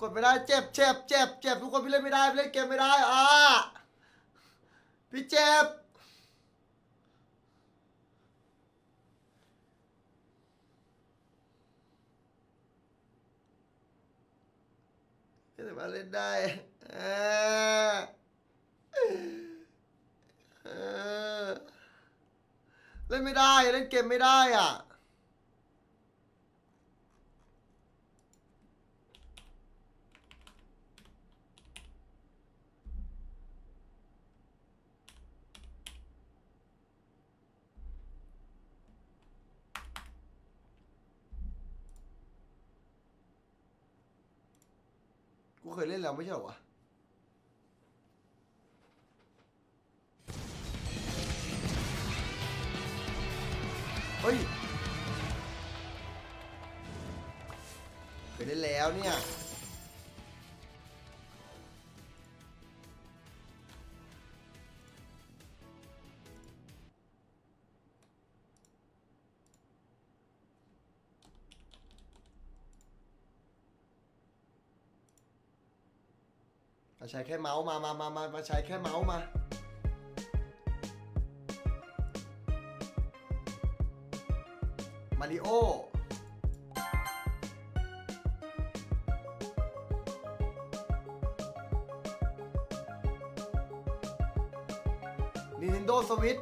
กดไม่ได้เจ็บเจ็บเจ็บเจ็บทุกคนพี่เล่นไม่ได้พี่เล่นเกมไม่ได้อ่าพี่เจ็บไม่สามารถเล่นได้เล่นไม่ได้เล่นเกมไม่ได้อะ ยเล่นแล้วไม่ใช่เหรอวะเฮ้ยเคยเล่นแล้วเนี่ย ใช้แค่เมาส์มามามามามาใช้แค่เมาส์มา มาริโอ Nintendo Switch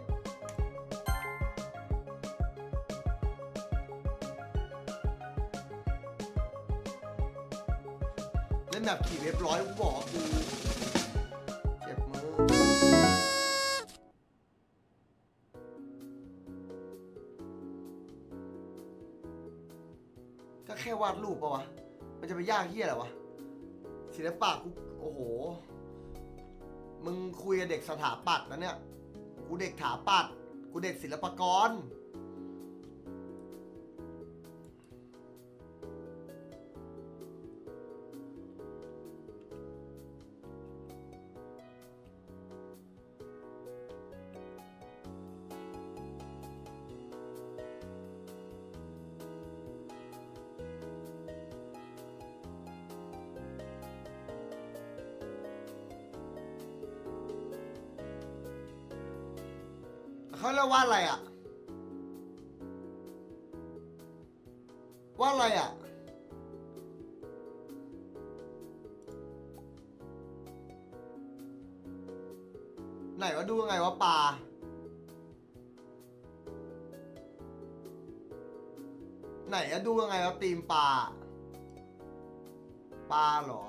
ล่นแบบขี่เว็บร้อยกูบอกกูเจ็บมือก็แค่วาดรูปปะวะ มันจะไปยากเฮี้ยอะไรวะศิลปะกูโอ้โห มึงคุยกับเด็กสถาปัตย์นะเนี่ย กูเด็กถาปัตย์กูเด็กศิลปากร เขาเรียกว่าอะไรอะ ว่าอะไรอะ ไหนว่าดูยังไงว่าปลาไหนอะดูยังไงว่าตีมปลาปลาหรอ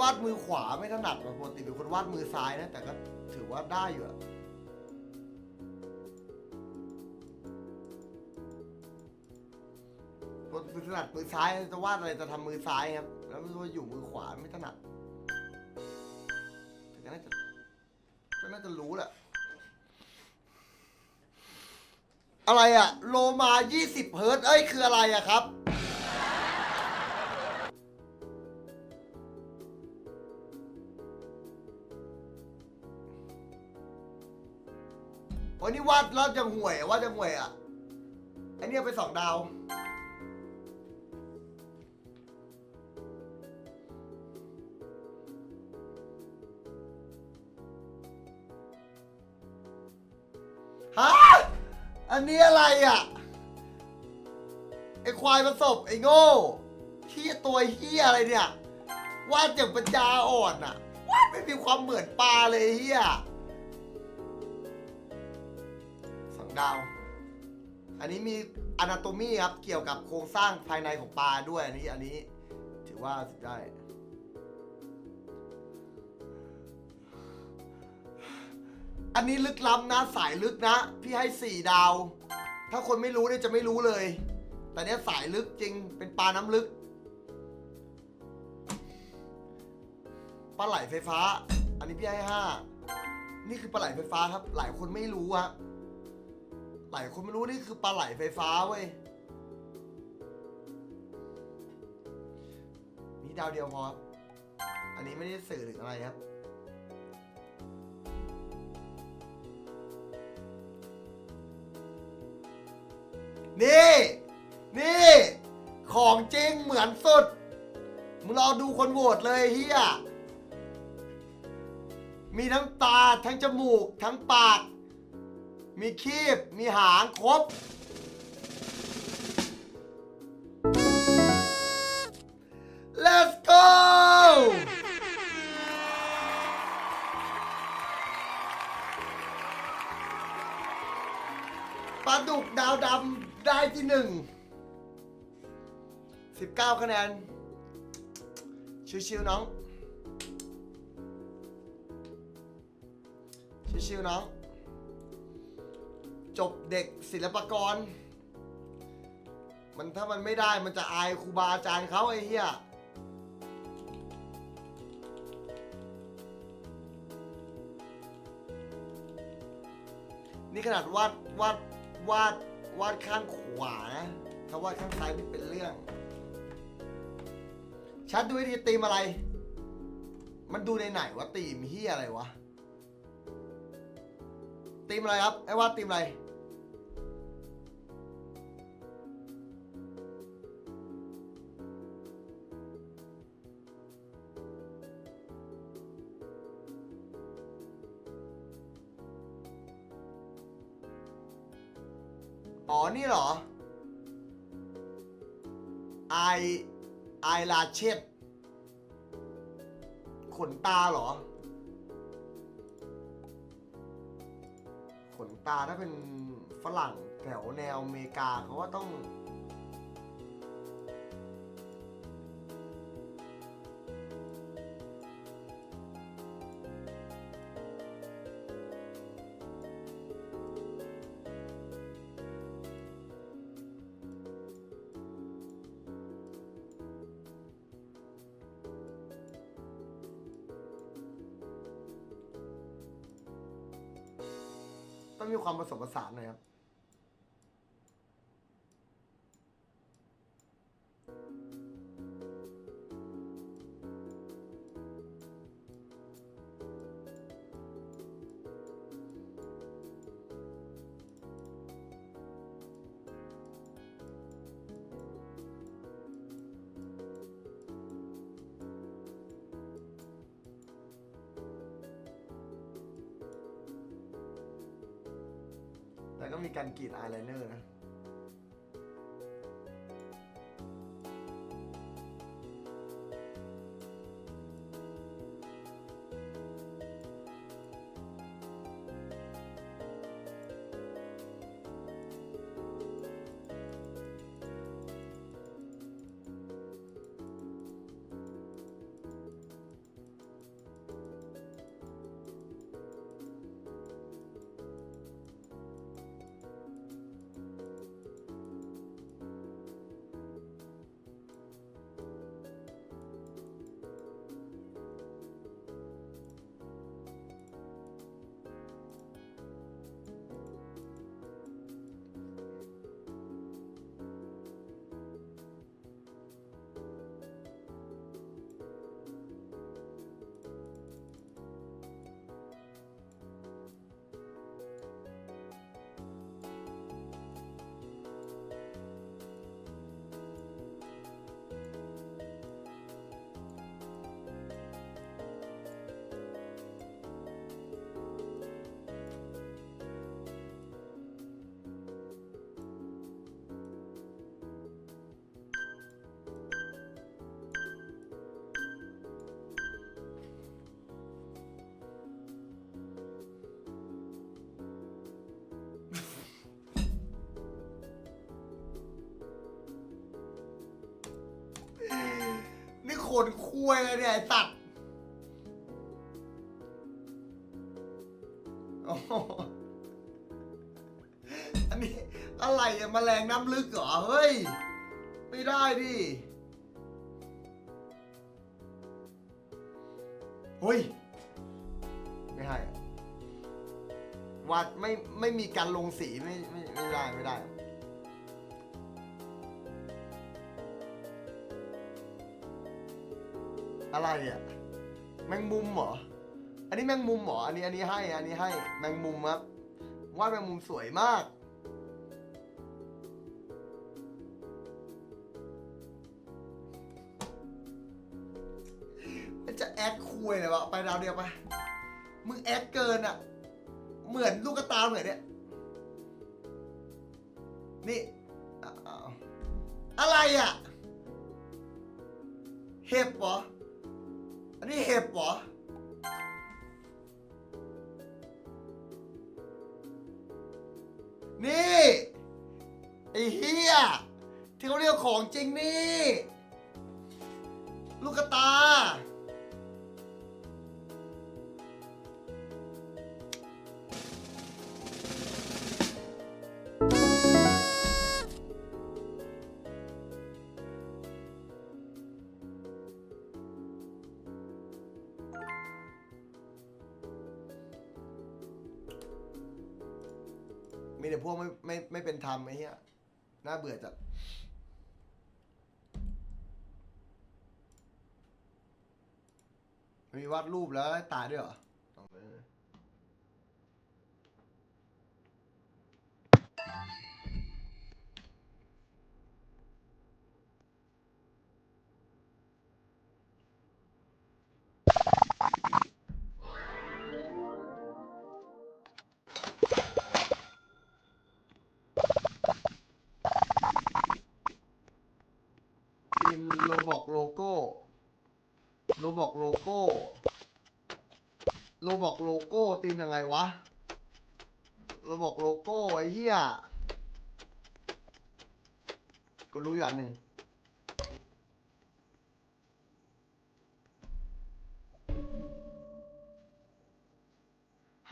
วาดมือขวาไม่ถนัดปกติเป็นคนวาดมือซ้ายนะ แต่ก็ถือว่าได้อยู่อะคนถนัดมือซ้ายจะวาดอะไรจะทำมือซ้ายครับ แล้วไม่รู้ว่าอยู่มือขวาไม่ถนัดแต่ก็น่าจะก็น่าจะรู้แหละอะไรอะโลมา 20 เฮิร์ตซ์เอ้ย คืออะไรอะครับ วันนี้วาดแล้วจะห่วยอะวาดจะห่วยอะไอเนี้ยไปสองดาว ฮะ อันนี้อะไรอะ ไอควายประสบไอโง่เฮียตัวเฮียอะไรเนี่ย วาดอย่างปัญญาอ่อนอะ วาดไม่มีความเหมือนปลาเลยเฮีย ดาว อันนี้มีอนาโตมีครับ เกี่ยวกับโครงสร้างภายในของปลาด้วย อันนี้ อันนี้ ถือว่าสุดได้ อันนี้ลึกล้ำนะ สายลึกนะ พี่ให้สี่ดาว ถ้าคนไม่รู้เนี่ยจะไม่รู้เลย แต่เนี้ยสายลึกจริง เป็นปลาน้ำลึก ปลาไหลไฟฟ้า อันนี้พี่ให้ห้า นี่คือปลาไหลไฟฟ้าครับ หลายคนไม่รู้อะ หลายคนไม่รู้นี่คือปลาไหลไฟฟ้าเว้ย มีดาวเดียวพอครับอันนี้ไม่ได้สื่อถึงอะไรครับ นี่ นี่ ของจริงเหมือนสุด มึงรอดูคนโหวตเลยเฮียมีทั้งตา ทั้งจมูก ทั้งปาก มีคีบ มีหางครบ let's go ปลาดุกดาวดำได้ที่หนึ่งสิบเก้าคะแนน ชิวๆน้อง ชิวๆน้อง จบเด็กศิลปากร มันถ้ามันไม่ได้มันจะอายครูบาอาจารย์เขาไอ้เหี้ยนี่ขนาดวาดวาดวาดวาดข้างขวานะถ้าวาดข้างซ้ายนี่เป็นเรื่อง ชัดดูวิธีตีมอะไร มันดูในไหนวะตีมเฮียอะไรวะตีมอะไรครับไอ้วาดตีมอะไร อ๋อ นี่เหรอไอไอลาเชตขนตาเหรอ ขนตาถ้าเป็นฝรั่งแถวแนวอเมริกาเขาก็ต้อง มีความผสมผสานหน่อยครับ แล้วก็มีการกรีดอายไลเนอร์นะ ขนคุยเลยเนี่ยไอ้ตัดโอ้โหอันนี้อะไรอะแมลงน้ำลึกเหรอ เฮ้ย ไม่ได้ดิเฮ้ย ไม่ให้อะวัดไม่ไม่มีการลงสีไม่ไม่ไม่ได้ไม่ได้ อะไรอะแมงมุมเหรอ อันนี้แมงมุมเหรอ อันนี้อันนี้ให้ อันนี้ให้แมงมุมครับวาดแมงมุมสวยมาก มันจะแอคคุยเลยวะไปดาวเดียวไป มึงแอคเกินอะ เหมือนลูกกระตาเหมือนเนี่ย นี่อะอะอะไรอะ เห็บเหรอ อันนี้เห็บเหรอ นี่ ไอ้เฮียที่เขาเรียกของจริงนี่ ลูกตา แต่พวกไม่ไม่ไม่เป็นธรรมไอ้เหี้ยน่าเบื่อจัดมีวาดรูปแล้วตายด้วยเหรอ โลบอกโลโก้โลบอกโลโก้ตีมยังไงวะโลบอกโลโก้ไอ้เหี้ยก็รู้อย่างหนึ่ง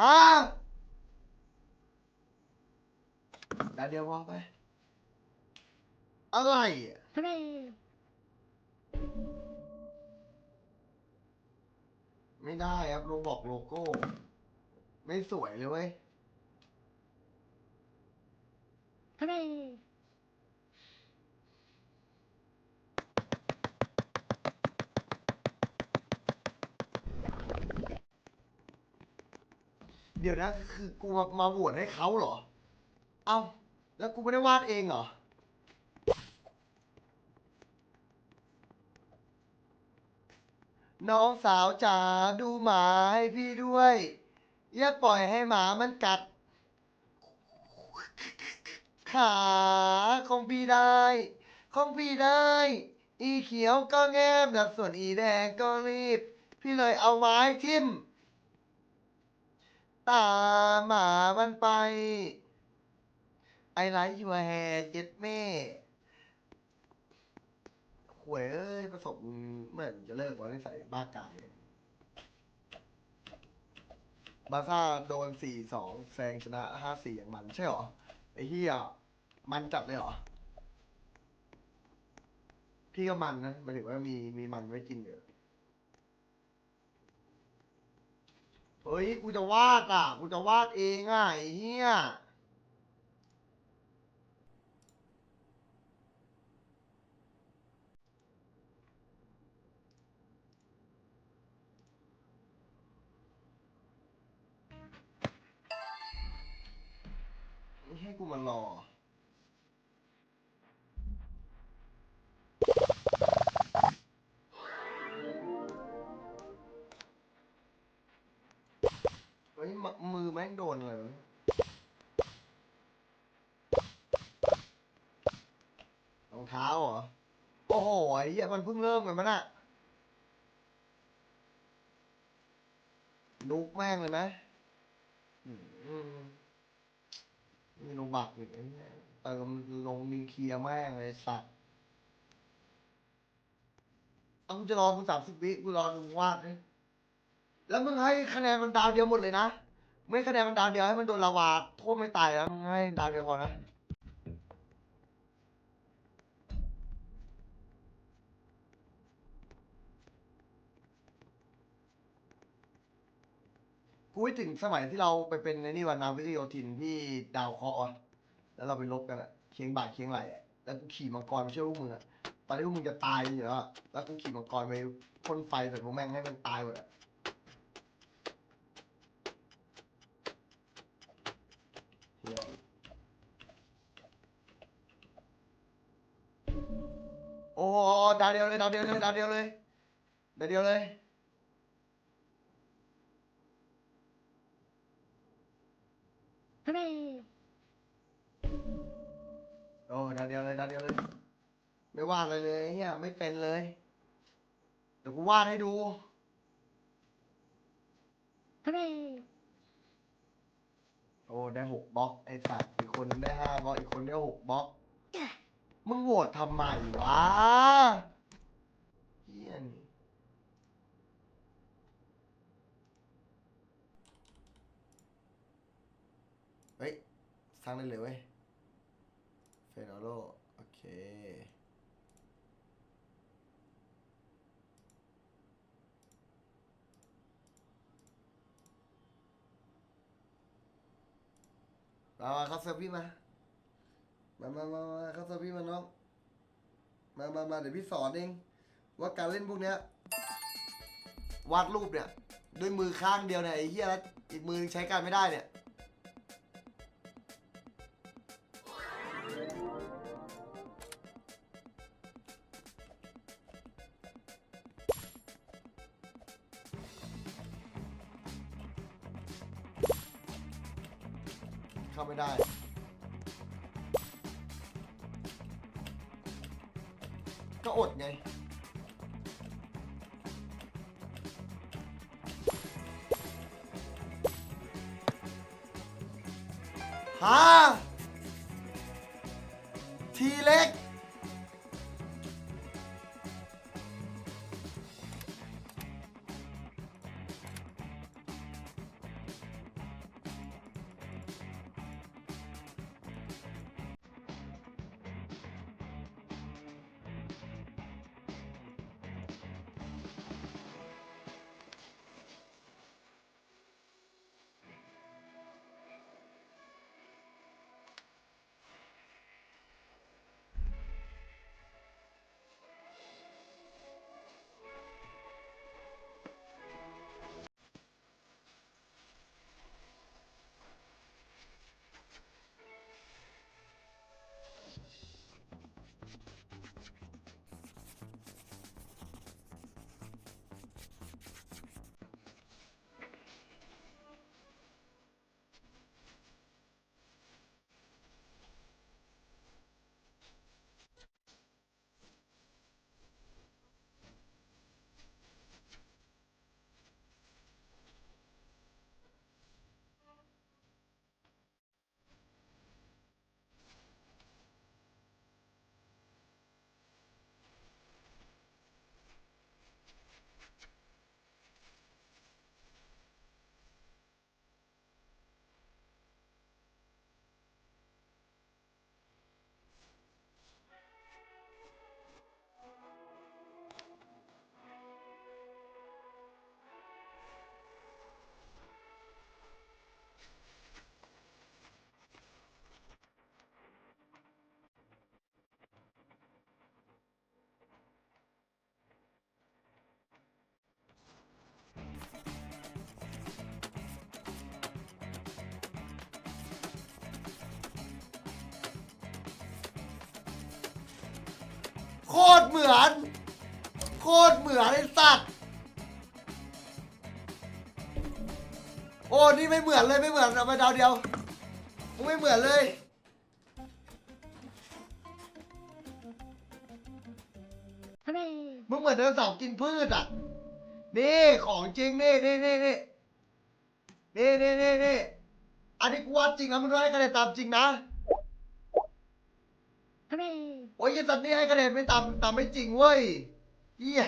ฮะด้เดียวพอไปอะไรอะไม่ได้ครับโลบอกโลโก้ ไม่สวยเลยเว้ยเดี๋ยวนะคือกูมามาโหวตให้เขาเหรอ เอ้าแล้วกูไม่ได้วาดเองเหรอ น้องสาวจ๋าดูหมาให้พี่ด้วย อย่าปล่อยให้หมามันกัด ขาของพี่ได้ของพี่ได้ อีเขียวก็แง้มนะส่วนอีแดงก็รีบ พี่เลยเอาไม้ทิ่ม ตาหมามันไปไอไลท์ยูแฮเจ็ดแม่ หวยเอ้ยประสบเหมือนจะเลิกวันนิสัยบ้ากายบาซ่าโดนสี่สองแซงชนะห้าสี่อย่างมันใช่หรอ ไอ้เหี้ยมันจัดเลยหรอ พี่ก็มันนะหมายถึงว่ามีมีมันไว้กินเยอะเฮ้ย กูจะวาดอะ กูจะวาดเองอะไอ้เหี้ย ให้กูมารอ เฮ้ยมมือแม่งโดนอะไรวะรองเท้าเหรอ โอ้โหไอ้เหี้ยมันเพิ่งเริ่มกันมันอะนุกแม่งเลยไหมอืมมีโล บักอีกไอ้เหี้ยเติมลงนิวเคลียร์แม่งเลยสัตว์เอากูจะรอมึงสามสิบวิกูรอมึงวาดเลยแล้วมึงให้คะแนนมันดาวเดียวหมดเลยนะ ไม่คะแนนมันดาวเดียวให้มันโดนลาวาโทษไม่ตายแล้วมึงให้ดาวเดียวพอนะกูไม่ถึงสมัยที่เราไปเป็นในนี่วันนาวิทยโยธินที่ดาวเคราะห์อะ แล้วเราไปลบกันอะเคียงบ่าเคียงไหลอะแล้วกูขี่มังกรไปช่วยพวกมึงอะตอนที่พวกมึงจะตายอยู่แล้วอะแล้วกูขี่มังกรไปพ่นไฟใส่พวกแม่งให้มันตายหมดอะโอ้โหดาวเดียวเลยดาวเดียวเลยดาวเดียวเลยดาวเดียวเลย โอ้ดาวเดียวเลยดาวเดียวเลย ไม่วาดอะไรเลยเฮียไม่เป็นเลย เดี๋ยวกูวาดให้ดูโอ้ได้หกบล็อกไอ้สัตว์อีกคนได้ห้าบล็อกอีกคนได้หกบล็อกมึงโหวตทำไมวะเฮียนี่เฮ้ยสร้างได้เลยเว้ย เฟนโลโอเค มามาเข้าเซิร์ฟพี่มา มามามามาเข้าเซิร์ฟพี่มาน้อง มามามาเดี๋ยวพี่สอนเอง ว่าการเล่นพวกเนี้ย วาดรูปเนี่ย ด้วยมือข้างเดียวเนี่ยไอ้เหี้ยแล้วอีกมือนึงใช้การไม่ได้เนี่ย ทีเล็ก โคตรเหมือน โคตรเหมือนไอ้สัตว์ โอ้นี่ไม่เหมือนเลยไม่เหมือนเอาไปดาวเดียวมึงไม่เหมือนเลย มึงเหมือนไดโนเสาร์กินพืชอะ นี่ของจริงนี่นี่นี่นี่นี่นี่นี่นี่อันนี้กูวาดจริงนะมึงต้องให้คะแนนตามจริงนะ โอ้ยไอ้สัตว์นี่ให้คะแนนไม่ตามตามไม่จริงเว้ยเหี้ย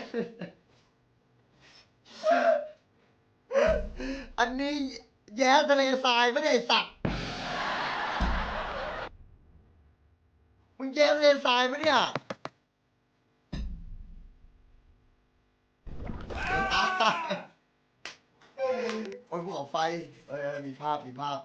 อันนี้แย้ทะเลทรายไม่ได้ไอ้สัตว์มึงแย้ทะเลทรายไหมเนี่ยตายโอ้ยภูเขาไฟเออมีภาพมีภาพ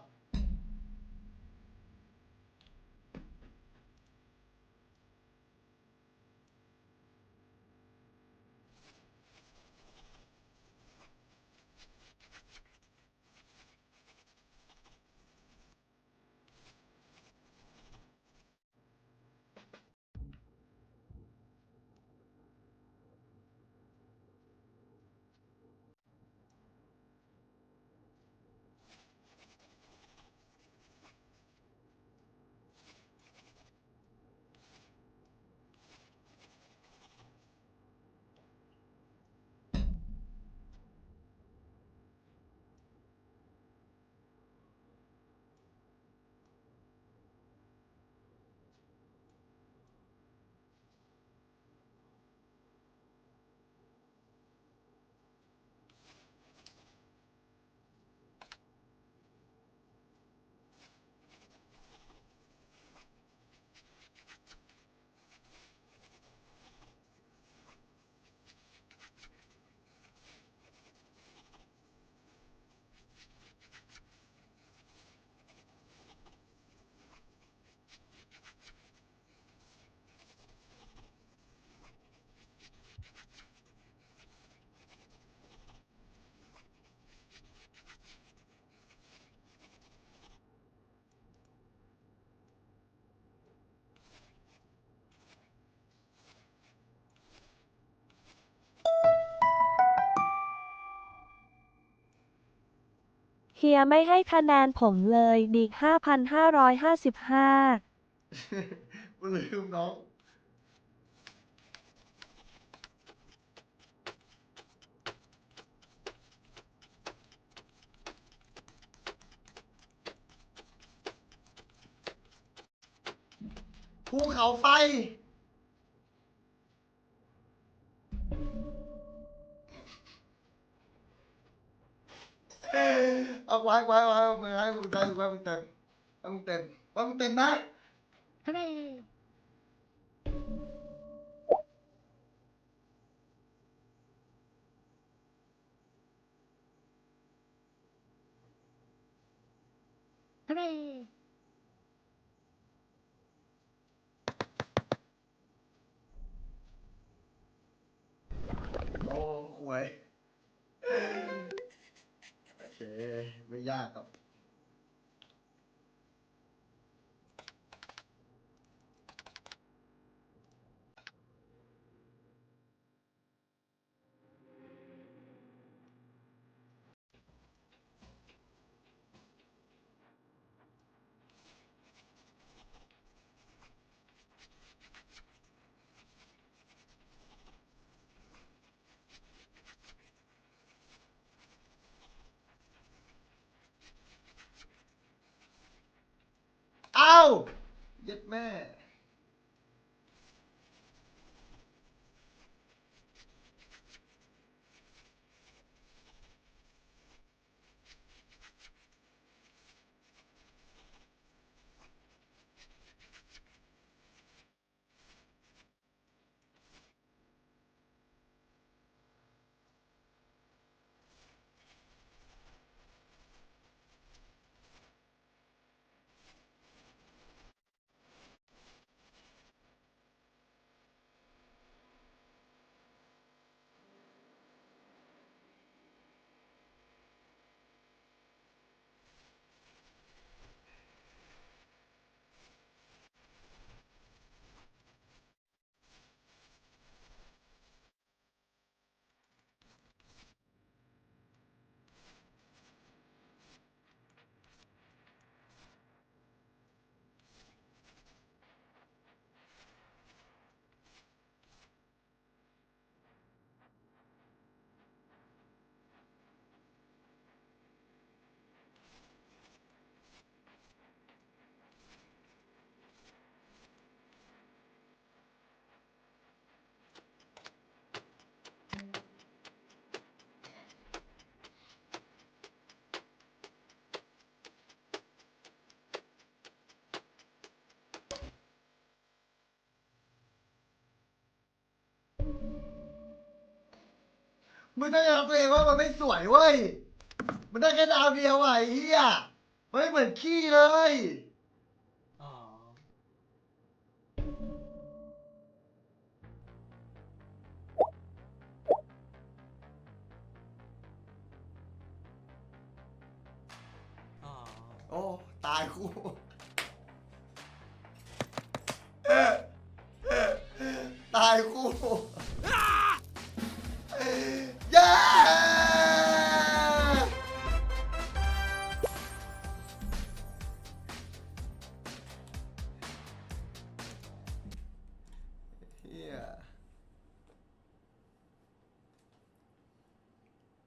ฮียไม่ให้คะแนนผมเลยดิห้าพันห้าร้อยห้าสิบห้า มันลืมน้อง ภูเขาไฟ มึงเต็มไว้มึงเต็มนะโอ้หวยโอเค ไม่ยากครับาย็ดแม่ มึงต้องยอมรับตัวเองว่ามันไม่สวยเว้ย มันได้แค่ดาวเดียวอะไอ้เฮียมันไม่เหมือนขี้เลย อ๋อ อ๋อ โอ้ ตายคู่ตายคู่ 아!